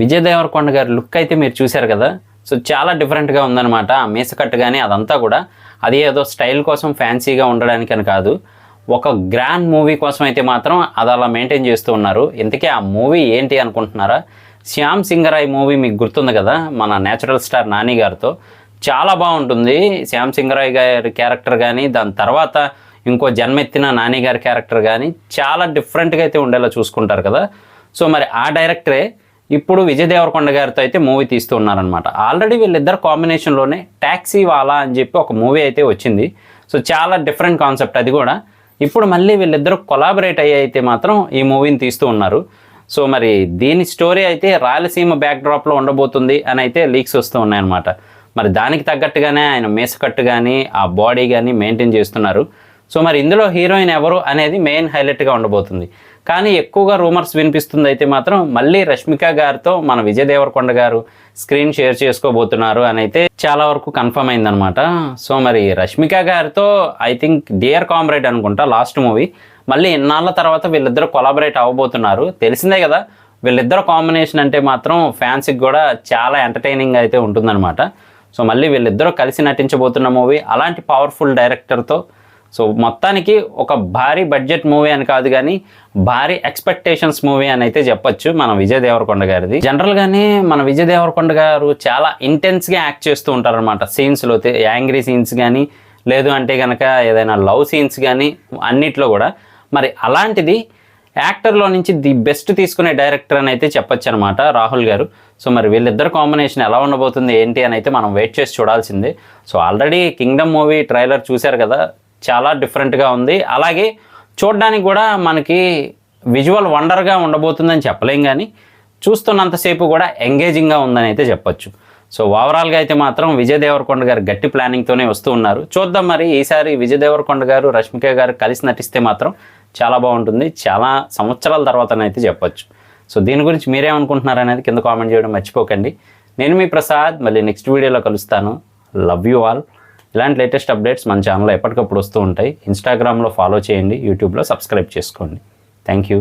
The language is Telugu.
విజయ్ దేవరకొండ గారి లుక్ అయితే మీరు చూశారు కదా. సో చాలా డిఫరెంట్గా ఉందన్నమాట ఆ మీసకట్టు కానీ అదంతా కూడా. అది ఏదో స్టైల్ కోసం ఫ్యాన్సీగా ఉండడానికని కాదు. ఒక గ్రాండ్ మూవీ కోసం అయితే మాత్రం అది అలా మెయింటైన్ చేస్తూ ఉన్నారు. ఇంతకీ ఆ మూవీ ఏంటి అనుకుంటున్నారా? శ్యామ్ సింగరాయ్ మూవీ మీకు గుర్తుంది కదా మన నేచురల్ స్టార్ నాని గారితో. చాలా బాగుంటుంది శ్యామ్ సింగరాయ్ గారి క్యారెక్టర్ కానీ దాని తర్వాత ఇంకో జన్మెత్తిన నాని గారి క్యారెక్టర్ కానీ చాలా డిఫరెంట్గా అయితే ఉండేలా చూసుకుంటారు కదా. సో మరి ఆ డైరెక్టరే ఇప్పుడు విజయ్ దేవరకొండ గారితో అయితే మూవీ తీస్తూ ఉన్నారనమాట ఆల్రెడీ వీళ్ళిద్దరు కాంబినేషన్లోనే ట్యాక్సీ వాలా అని చెప్పి ఒక మూవీ అయితే వచ్చింది. సో చాలా డిఫరెంట్ కాన్సెప్ట్ అది కూడా. ఇప్పుడు మళ్ళీ వీళ్ళిద్దరు కొలాబరేట్ అయ్యి అయితే మాత్రం ఈ మూవీని తీస్తూ ఉన్నారు. సో మరి దీని స్టోరీ అయితే రాయలసీమ బ్యాక్డ్రాప్లో ఉండబోతుంది అని అయితే లీక్స్ వస్తూ ఉన్నాయన్నమాట. మరి దానికి తగ్గట్టుగానే ఆయన మేసకట్టు కానీ ఆ బాడీ కానీ మెయింటైన్ చేస్తున్నారు. సో మరి ఇందులో హీరోయిన్ ఎవరు అనేది మెయిన్ హైలైట్గా ఉండబోతుంది. కానీ ఎక్కువగా రూమర్స్ వినిపిస్తుంది అయితే మాత్రం మళ్ళీ రష్మిక గారితో మన విజయ్ దేవరకొండ గారు స్క్రీన్ షేర్ చేసుకోబోతున్నారు అని అయితే చాలా వరకు కన్ఫర్మ్ అయిందనమాట సో మరి రష్మిక గారితో ఐ థింక్ డియర్ కామ్రేడ్ అనుకుంటా లాస్ట్ మూవీ. మళ్ళీ ఇన్నాళ్ళ తర్వాత వీళ్ళిద్దరు కొలాబరేట్ అవ్వబోతున్నారు. తెలిసిందే కదా వీళ్ళిద్దరు కాంబినేషన్ అంటే మాత్రం ఫ్యాన్స్కి కూడా చాలా ఎంటర్టైనింగ్ అయితే ఉంటుందన్నమాట. సో మళ్ళీ వీళ్ళిద్దరూ కలిసి నటించబోతున్న మూవీ. అలాంటి పవర్ఫుల్ డైరెక్టర్తో సో మొత్తానికి ఒక భారీ బడ్జెట్ మూవీ అని కాదు కానీ భారీ ఎక్స్పెక్టేషన్స్ మూవీ అని అయితే చెప్పొచ్చు మన విజయ్ దేవరకొండ గారిది. జనరల్గానే మన విజయ్ దేవరకొండ గారు చాలా ఇంటెన్స్గా యాక్ట్ చేస్తూ ఉంటారనమాట సీన్స్లో యాంగ్రీ సీన్స్ కానీ లేదు అంటే కనుక ఏదైనా లవ్ సీన్స్ కానీ అన్నిట్లో కూడా. మరి అలాంటిది యాక్టర్లో నుంచి ది బెస్ట్ తీసుకునే డైరెక్టర్ అని అయితే చెప్పొచ్చు అనమాట రాహుల్ గారు. సో మరి వీళ్ళిద్దరు కాంబినేషన్ ఎలా ఉండబోతుంది ఏంటి అని అయితే మనం వెయిట్ చేసి చూడాల్సిందే. So already Kingdom movie trailer చూశారు కదా చాలా డిఫరెంట్గా ఉంది. అలాగే చూడడానికి కూడా మనకి విజువల్ వండర్గా ఉండబోతుందని చెప్పలేం కానీ చూస్తున్నంతసేపు కూడా ఎంగేజింగ్గా ఉందని అయితే చెప్పొచ్చు. సో ఓవరాల్గా అయితే మాత్రం విజయ్ దేవరకొండ గారు గట్టి ప్లానింగ్తోనే వస్తూ ఉన్నారు. చూద్దాం మరి ఈసారి విజయ్ దేవరకొండ గారు రష్మిక గారు కలిసి నటిస్తే మాత్రం చాలా బాగుంటుంది. చాలా సంవత్సరాల తర్వాతనైతే చెప్పొచ్చు. సో దీని గురించి మీరేమనుకుంటున్నారు అనేది కింద కామెంట్ చేయడం మర్చిపోకండి. నేను మీ ప్రసాద్ మళ్ళీ నెక్స్ట్ వీడియోలో కలుస్తాను. లవ్ యూ ఆల్ ఇలాంటి లేటెస్ట్ అప్డేట్స్ మన ఛానల్లో ఎప్పటికప్పుడు వస్తూ ఉంటాయి. ఇన్స్టాగ్రామ్లో ఫాలో చేయండి యూట్యూబ్లో సబ్స్క్రైబ్ చేసుకోండి. Thank you